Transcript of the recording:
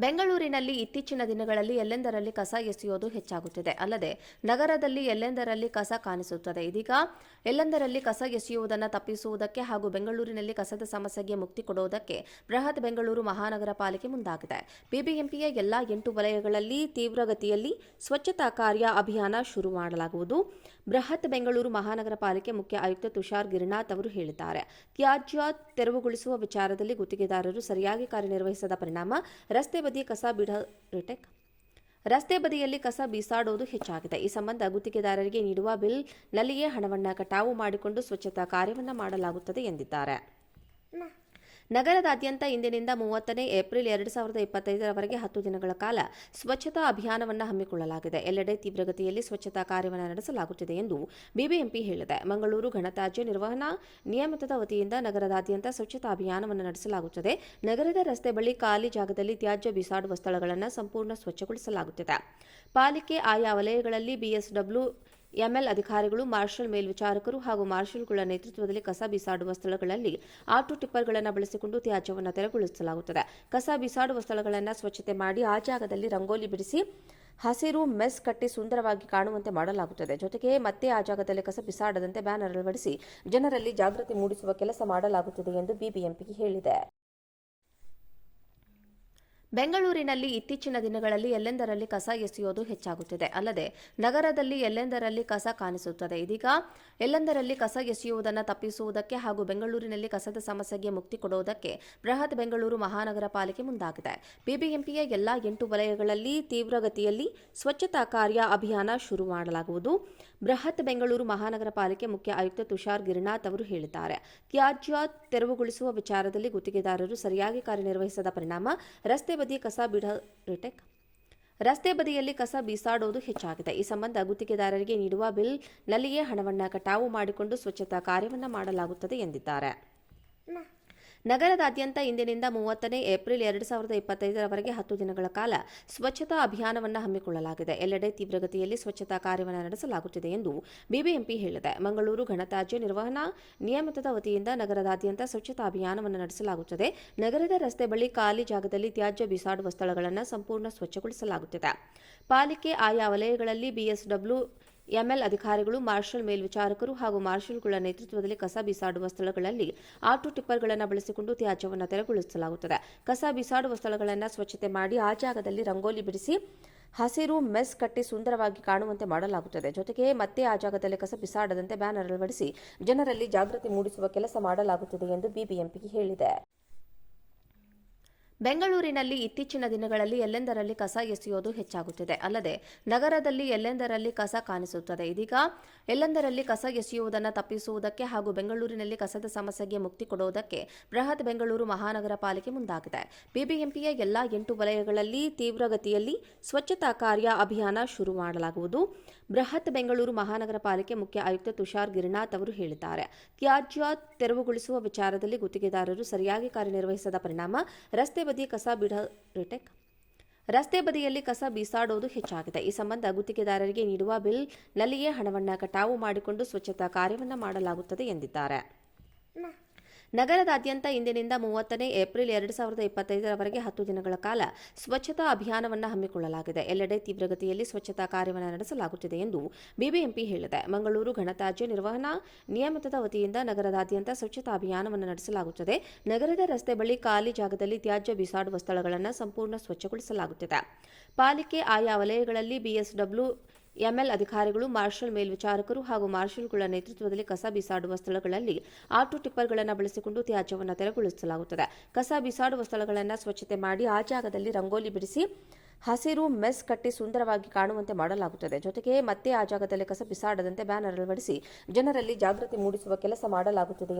ಬೆಂಗಳೂರಿನಲ್ಲಿ ಇತ್ತೀಚಿನ ದಿನಗಳಲ್ಲಿ ಎಲ್ಲೆಂದರಲ್ಲಿ ಕಸ ಎಸೆಯೋದು ಹೆಚ್ಚಾಗುತ್ತಿದೆ. ಅಲ್ಲದೆ ನಗರದಲ್ಲಿ ಎಲ್ಲೆಂದರಲ್ಲಿ ಕಸ ಕಾಣಿಸುತ್ತದೆ. ಇದೀಗ ಎಲ್ಲೆಂದರಲ್ಲಿ ಕಸ ಎಸೆಯುವುದನ್ನು ತಪ್ಪಿಸುವುದಕ್ಕೆ ಹಾಗೂ ಬೆಂಗಳೂರಿನಲ್ಲಿ ಕಸದ ಸಮಸ್ಯೆಗೆ ಮುಕ್ತಿ ಕೊಡುವುದಕ್ಕೆ ಬೃಹತ್ ಬೆಂಗಳೂರು ಮಹಾನಗರ ಪಾಲಿಕೆ ಮುಂದಾಗಿದೆ. ಬಿಬಿಎಂಪಿಯ ಎಲ್ಲಾ ಎಂಟು ವಲಯಗಳಲ್ಲಿ ತೀವ್ರಗತಿಯಲ್ಲಿ ಸ್ವಚ್ಛತಾ ಕಾರ್ಯ ಅಭಿಯಾನ ಶುರು ಮಾಡಲಾಗುವುದು. ಬೃಹತ್ ಬೆಂಗಳೂರು ಮಹಾನಗರ ಪಾಲಿಕೆ ಮುಖ್ಯ ಆಯುಕ್ತ ತುಷಾರ್ ಗಿರಿನಾಥ್ ಅವರು ಹೇಳಿದ್ದಾರೆ. ತ್ಯಾಜ್ಯ ತೆರವುಗೊಳಿಸುವ ವಿಚಾರದಲ್ಲಿ ಗುತ್ತಿಗೆದಾರರು ಸರಿಯಾಗಿ ಕಾರ್ಯನಿರ್ವಹಿಸದ ಪರಿಣಾಮ ರಸ್ತೆ ಬದಿಯ ಕಸ ಬಿಡ ರಿಟೆಕ್ ರಸ್ತೆ ಬದಿಯಲ್ಲಿ ಕಸ ಬೀಸಾಡುವುದು ಹೆಚ್ಚಾಗಿದೆ. ಈ ಸಂಬಂಧ ಗುತ್ತಿಗೆದಾರರಿಗೆ ನೀಡುವ ಬಿಲ್ ನಲ್ಲಿಯೇ ಹಣವನ್ನು ಕಟಾವು ಮಾಡಿಕೊಂಡು ಸ್ವಚ್ಛತಾ ಕಾರ್ಯವನ್ನು ಮಾಡಲಾಗುತ್ತದೆ ಎಂದಿದ್ದಾರೆ. ನಗರದಾದ್ಯಂತ ಇಂದಿನಿಂದ ಮೂವತ್ತನೇ ಏಪ್ರಿಲ್ ಎರಡು ಸಾವಿರದ ಇಪ್ಪತ್ತೈದರವರೆಗೆ ಹತ್ತು ದಿನಗಳ ಕಾಲ ಸ್ವಚ್ಛತಾ ಅಭಿಯಾನವನ್ನು ಹಮ್ಮಿಕೊಳ್ಳಲಾಗಿದೆ. ಎಲ್ಲೆಡೆ ತೀವ್ರಗತಿಯಲ್ಲಿ ಸ್ವಚ್ಛತಾ ಕಾರ್ಯವನ್ನು ನಡೆಸಲಾಗುತ್ತಿದೆ ಎಂದು ಬಿಬಿಎಂಪಿ ಹೇಳಿದೆ. ಮಂಗಳೂರು ಘನತ್ಯಾಜ್ಯ ನಿರ್ವಹಣಾ ನಿಯಮಿತದ ವತಿಯಿಂದ ನಗರದಾದ್ಯಂತ ಸ್ವಚ್ಛತಾ ಅಭಿಯಾನವನ್ನು ನಡೆಸಲಾಗುತ್ತದೆ. ನಗರದ ರಸ್ತೆ ಬಳಿ ಖಾಲಿ ಜಾಗದಲ್ಲಿ ತ್ಯಾಜ್ಯ ಬಿಸಾಡುವ ಸ್ಥಳಗಳನ್ನು ಸಂಪೂರ್ಣ ಸ್ವಚ್ಛಗೊಳಿಸಲಾಗುತ್ತಿದೆ. ಪಾಲಿಕೆ ಆಯಾ ವಲಯಗಳಲ್ಲಿ ಬಿಎಸ್ಡಬ್ಲ್ಯೂ ಎಂಎಲ್ ಅಧಿಕಾರಿಗಳು, ಮಾರ್ಷಲ್ ಮೇಲ್ವಿಚಾರಕರು ಹಾಗೂ ಮಾರ್ಷಲ್ಗಳ ನೇತೃತ್ವದಲ್ಲಿ ಕಸ ಬಿಸಾಡುವ ಸ್ಥಳಗಳಲ್ಲಿ ಆಟೋ ಟಿಪ್ಪರ್ಗಳನ್ನು ಬಳಸಿಕೊಂಡು ತ್ಯಾಜ್ಯವನ್ನು ತೆರವುಗೊಳಿಸಲಾಗುತ್ತದೆ. ಕಸ ಬಿಸಾಡುವ ಸ್ಥಳಗಳನ್ನು ಸ್ವಚ್ಛತೆ ಮಾಡಿ ಆ ಜಾಗದಲ್ಲಿ ರಂಗೋಲಿ ಬಿಡಿಸಿ ಹಸಿರು ಮೆಸ್ ಕಟ್ಟಿ ಸುಂದರವಾಗಿ ಕಾಣುವಂತೆ ಮಾಡಲಾಗುತ್ತದೆ. ಜೊತೆಗೆ ಮತ್ತೆ ಆ ಜಾಗದಲ್ಲಿ ಕಸ ಬಿಸಾಡದಂತೆ ಬ್ಯಾನರ್ ಅಳವಡಿಸಿ ಜನರಲ್ಲಿ ಜಾಗೃತಿ ಮೂಡಿಸುವ ಕೆಲಸ ಮಾಡಲಾಗುತ್ತದೆ ಎಂದು ಬಿಬಿಎಂಪಿ ಹೇಳಿದೆ. ಬೆಂಗಳೂರಿನಲ್ಲಿ ಇತ್ತೀಚಿನ ದಿನಗಳಲ್ಲಿ ಎಲ್ಲೆಂದರಲ್ಲಿ ಕಸ ಎಸೆಯೋದು ಹೆಚ್ಚಾಗುತ್ತಿದೆ. ಅಲ್ಲದೆ ನಗರದಲ್ಲಿ ಎಲ್ಲೆಂದರಲ್ಲಿ ಕಸ ಕಾಣಿಸುತ್ತದೆ. ಇದೀಗ ಎಲ್ಲೆಂದರಲ್ಲಿ ಕಸ ಎಸೆಯುವುದನ್ನು ತಪ್ಪಿಸುವುದಕ್ಕೆ ಹಾಗೂ ಬೆಂಗಳೂರಿನಲ್ಲಿ ಕಸದ ಸಮಸ್ಯೆಗೆ ಮುಕ್ತಿ ಕೊಡುವುದಕ್ಕೆ ಬೃಹತ್ ಬೆಂಗಳೂರು ಮಹಾನಗರ ಪಾಲಿಕೆ ಮುಂದಾಗಿದೆ. ಬಿಬಿಎಂಪಿಯ ಎಲ್ಲಾ ಎಂಟು ವಲಯಗಳಲ್ಲಿ ತೀವ್ರಗತಿಯಲ್ಲಿ ಸ್ವಚ್ಛತಾ ಕಾರ್ಯ ಅಭಿಯಾನ ಶುರು ಮಾಡಲಾಗುವುದು. ಬೃಹತ್ ಬೆಂಗಳೂರು ಮಹಾನಗರ ಪಾಲಿಕೆ ಮುಖ್ಯ ಆಯುಕ್ತ ತುಷಾರ್ ಗಿರಿನಾಥ್ ಅವರು ಹೇಳಿದ್ದಾರೆ. ತ್ಯಾಜ್ಯ ತೆರವುಗೊಳಿಸುವ ವಿಚಾರದಲ್ಲಿ ಗುತ್ತಿಗೆದಾರರು ಸರಿಯಾಗಿ ಕಾರ್ಯನಿರ್ವಹಿಸದ ಪರಿಣಾಮ ರಸ್ತೆ ಬದಿ ಕಸ ಬಿಡ ರಸ್ತೆ ಬದಿಯಲ್ಲಿ ಕಸ ಬೀಸಾಡುವುದು ಹೆಚ್ಚಾಗಿದೆ. ಈ ಸಂಬಂಧ ಗುತ್ತಿಗೆದಾರರಿಗೆ ನೀಡುವ ಬಿಲ್ ನಲ್ಲಿಯೇ ಹಣವನ್ನು ಕಟಾವು ಮಾಡಿಕೊಂಡು ಸ್ವಚ್ಛತಾ ಕಾರ್ಯವನ್ನು ಮಾಡಲಾಗುತ್ತದೆ ಎಂದಿದ್ದಾರೆ. ನಗರದಾದ್ಯಂತ ಇಂದಿನಿಂದ ಮೂವತ್ತನೇ ಏಪ್ರಿಲ್ ಎರಡು ಸಾವಿರದ ಇಪ್ಪತ್ತೈದರವರೆಗೆ ಹತ್ತು ದಿನಗಳ ಕಾಲ ಸ್ವಚ್ಛತಾ ಅಭಿಯಾನವನ್ನು ಹಮ್ಮಿಕೊಳ್ಳಲಾಗಿದೆ. ಎಲ್ಲೆಡೆ ತೀವ್ರಗತಿಯಲ್ಲಿ ಸ್ವಚ್ಛತಾ ಕಾರ್ಯವನ್ನು ನಡೆಸಲಾಗುತ್ತಿದೆ ಎಂದು ಬಿಬಿಎಂಪಿ ಹೇಳಿದೆ. ಮಂಗಳೂರು ಘನತ್ಯಾಜ್ಯ ನಿರ್ವಹಣಾ ನಿಯಮಿತದ ವತಿಯಿಂದ ನಗರದಾದ್ಯಂತ ಸ್ವಚ್ಛತಾ ಅಭಿಯಾನವನ್ನು ನಡೆಸಲಾಗುತ್ತದೆ. ನಗರದ ರಸ್ತೆ ಬಳಿ ಖಾಲಿ ಜಾಗದಲ್ಲಿ ತ್ಯಾಜ್ಯ ಬಿಸಾಡುವ ಸ್ಥಳಗಳನ್ನು ಸಂಪೂರ್ಣ ಸ್ವಚ್ಛಗೊಳಿಸಲಾಗುತ್ತಿದೆ. ಪಾಲಿಕೆ ಆಯಾ ವಲಯಗಳಲ್ಲಿ ಬಿಎಸ್ಡಬ್ಲ್ಯೂ ಎಂಎಲ್ ಅಧಿಕಾರಿಗಳು, ಮಾರ್ಷಲ್ ಮೇಲ್ವಿಚಾರಕರು ಹಾಗೂ ಮಾರ್ಷಲ್ಗಳ ನೇತೃತ್ವದಲ್ಲಿ ಕಸ ಬಿಸಾಡುವ ಸ್ಥಳಗಳಲ್ಲಿ ಆಟೋ ಟಿಪ್ಪರ್ಗಳನ್ನು ಬಳಸಿಕೊಂಡು ತ್ಯಾಜ್ಯವನ್ನು ತೆರವುಗೊಳಿಸಲಾಗುತ್ತದೆ. ಕಸ ಬಿಸಾಡುವ ಸ್ಥಳಗಳನ್ನು ಸ್ವಚ್ಛತೆ ಮಾಡಿ ಆ ಜಾಗದಲ್ಲಿ ರಂಗೋಲಿ ಬಿಡಿಸಿ ಹಸಿರು ಮೆಸ್ ಕಟ್ಟಿ ಸುಂದರವಾಗಿ ಕಾಣುವಂತೆ ಮಾಡಲಾಗುತ್ತದೆ. ಜೊತೆಗೆ ಮತ್ತೆ ಆ ಜಾಗದಲ್ಲಿ ಕಸ ಬಿಸಾಡದಂತೆ ಬ್ಯಾನರ್ ಅಳವಡಿಸಿ ಜನರಲ್ಲಿ ಜಾಗೃತಿ ಮೂಡಿಸುವ ಕೆಲಸ ಮಾಡಲಾಗುತ್ತದೆ ಎಂದು ಬಿಬಿಎಂಪಿ ಹೇಳಿದೆ. ಬೆಂಗಳೂರಿನಲ್ಲಿ ಇತ್ತೀಚಿನ ದಿನಗಳಲ್ಲಿ ಎಲ್ಲೆಂದರಲ್ಲಿ ಕಸ ಎಸೆಯೋದು ಹೆಚ್ಚಾಗುತ್ತಿದೆ. ಅಲ್ಲದೆ ನಗರದಲ್ಲಿ ಎಲ್ಲೆಂದರಲ್ಲಿ ಕಸ ಕಾಣಿಸುತ್ತದೆ. ಇದೀಗ ಎಲ್ಲೆಂದರಲ್ಲಿ ಕಸ ಎಸೆಯುವುದನ್ನು ತಪ್ಪಿಸುವುದಕ್ಕೆ ಹಾಗೂ ಬೆಂಗಳೂರಿನಲ್ಲಿ ಕಸದ ಸಮಸ್ಯೆಗೆ ಮುಕ್ತಿ ಕೊಡುವುದಕ್ಕೆ ಬೃಹತ್ ಬೆಂಗಳೂರು ಮಹಾನಗರ ಪಾಲಿಕೆ ಮುಂದಾಗಿದೆ. ಬಿಬಿಎಂಪಿಯ ಎಲ್ಲಾ ಎಂಟು ವಲಯಗಳಲ್ಲಿ ತೀವ್ರಗತಿಯಲ್ಲಿ ಸ್ವಚ್ಛತಾ ಕಾರ್ಯ ಅಭಿಯಾನ ಶುರು ಮಾಡಲಾಗುವುದು ಬೃಹತ್ ಬೆಂಗಳೂರು ಮಹಾನಗರ ಪಾಲಿಕೆ ಮುಖ್ಯ ಆಯುಕ್ತ ತುಷಾರ್ ಗಿರಿನಾಥ್ ಅವರು ಹೇಳಿದ್ದಾರೆ. ತ್ಯಾಜ್ಯ ತೆರವುಗೊಳಿಸುವ ವಿಚಾರದಲ್ಲಿ ಗುತ್ತಿಗೆದಾರರು ಸರಿಯಾಗಿ ಕಾರ್ಯನಿರ್ವಹಿಸದ ಪರಿಣಾಮ ರಸ್ತೆ ಬದಿ ಕಸ ಬಿಡ ರಸ್ತೆ ಬದಿಯಲ್ಲಿ ಕಸ ಬೀಸಾಡುವುದು ಹೆಚ್ಚಾಗಿದೆ. ಈ ಸಂಬಂಧ ಗುತ್ತಿಗೆದಾರರಿಗೆ ನೀಡುವ ಬಿಲ್ ನಲ್ಲಿಯೇ ಹಣವನ್ನು ಕಟಾವು ಮಾಡಿಕೊಂಡು ಸ್ವಚ್ಛತಾ ಕಾರ್ಯವನ್ನು ಮಾಡಲಾಗುತ್ತದೆ ಎಂದಿದ್ದಾರೆ. ನಗರದಾದ್ಯಂತ ಇಂದಿನಿಂದ ಮೂವತ್ತನೇ ಏಪ್ರಿಲ್ ಎರಡು ಸಾವಿರದ ಇಪ್ಪತ್ತೈದರವರೆಗೆ ಹತ್ತು ದಿನಗಳ ಕಾಲ ಸ್ವಚ್ಛತಾ ಅಭಿಯಾನವನ್ನು ಹಮ್ಮಿಕೊಳ್ಳಲಾಗಿದೆ. ಎಲ್ಲೆಡೆ ತೀವ್ರಗತಿಯಲ್ಲಿ ಸ್ವಚ್ಛತಾ ಕಾರ್ಯವನ್ನು ನಡೆಸಲಾಗುತ್ತಿದೆ ಎಂದು ಬಿಬಿಎಂಪಿ ಹೇಳಿದೆ. ಮಂಗಳೂರು ಘನತ್ಯಾಜ್ಯ ನಿರ್ವಹಣಾ ನಿಯಮಿತದ ವತಿಯಿಂದ ನಗರದಾದ್ಯಂತ ಸ್ವಚ್ಛತಾ ಅಭಿಯಾನವನ್ನು ನಡೆಸಲಾಗುತ್ತದೆ. ನಗರದ ರಸ್ತೆ ಬಳಿ ಖಾಲಿ ಜಾಗದಲ್ಲಿ ತ್ಯಾಜ್ಯ ಬಿಸಾಡುವ ಸ್ಥಳಗಳನ್ನು ಸಂಪೂರ್ಣ ಸ್ವಚ್ಛಗೊಳಿಸಲಾಗುತ್ತಿದೆ. ಪಾಲಿಕೆ ಆಯಾ ವಲಯಗಳಲ್ಲಿ ಬಿಎಸ್ಡಬ್ಲ್ಯೂ ಎಂಎಲ್ ಅಧಿಕಾರಿಗಳು, ಮಾರ್ಷಲ್ ಮೇಲ್ವಿಚಾರಕರು ಹಾಗೂ ಮಾರ್ಷಲ್ಗಳ ನೇತೃತ್ವದಲ್ಲಿ ಕಸ ಬಿಸಾಡುವ ಸ್ಥಳಗಳಲ್ಲಿ ಆಟೋ ಟಿಪ್ಪರ್ಗಳನ್ನು ಬಳಸಿಕೊಂಡು ತ್ಯಾಜ್ಯವನ್ನು ತೆರವುಗೊಳಿಸಲಾಗುತ್ತದೆ. ಕಸ ಬಿಸಾಡುವ ಸ್ಥಳಗಳನ್ನು ಸ್ವಚ್ಛತೆ ಮಾಡಿ ಆ ಜಾಗದಲ್ಲಿ ರಂಗೋಲಿ ಬಿಡಿಸಿ ಹಸಿರು ಮೆಸ್ ಕಟ್ಟಿ ಸುಂದರವಾಗಿ ಕಾಣುವಂತೆ ಮಾಡಲಾಗುತ್ತದೆ. ಜೊತೆಗೆ ಮತ್ತೆ ಆ ಜಾಗದಲ್ಲಿ ಕಸ ಬಿಸಾಡದಂತೆ ಬ್ಯಾನರ್ ಅಳವಡಿಸಿ ಜನರಲ್ಲಿ ಜಾಗೃತಿ ಮೂಡಿಸುವ ಕೆಲಸ ಮಾಡಲಾಗುತ್ತದೆ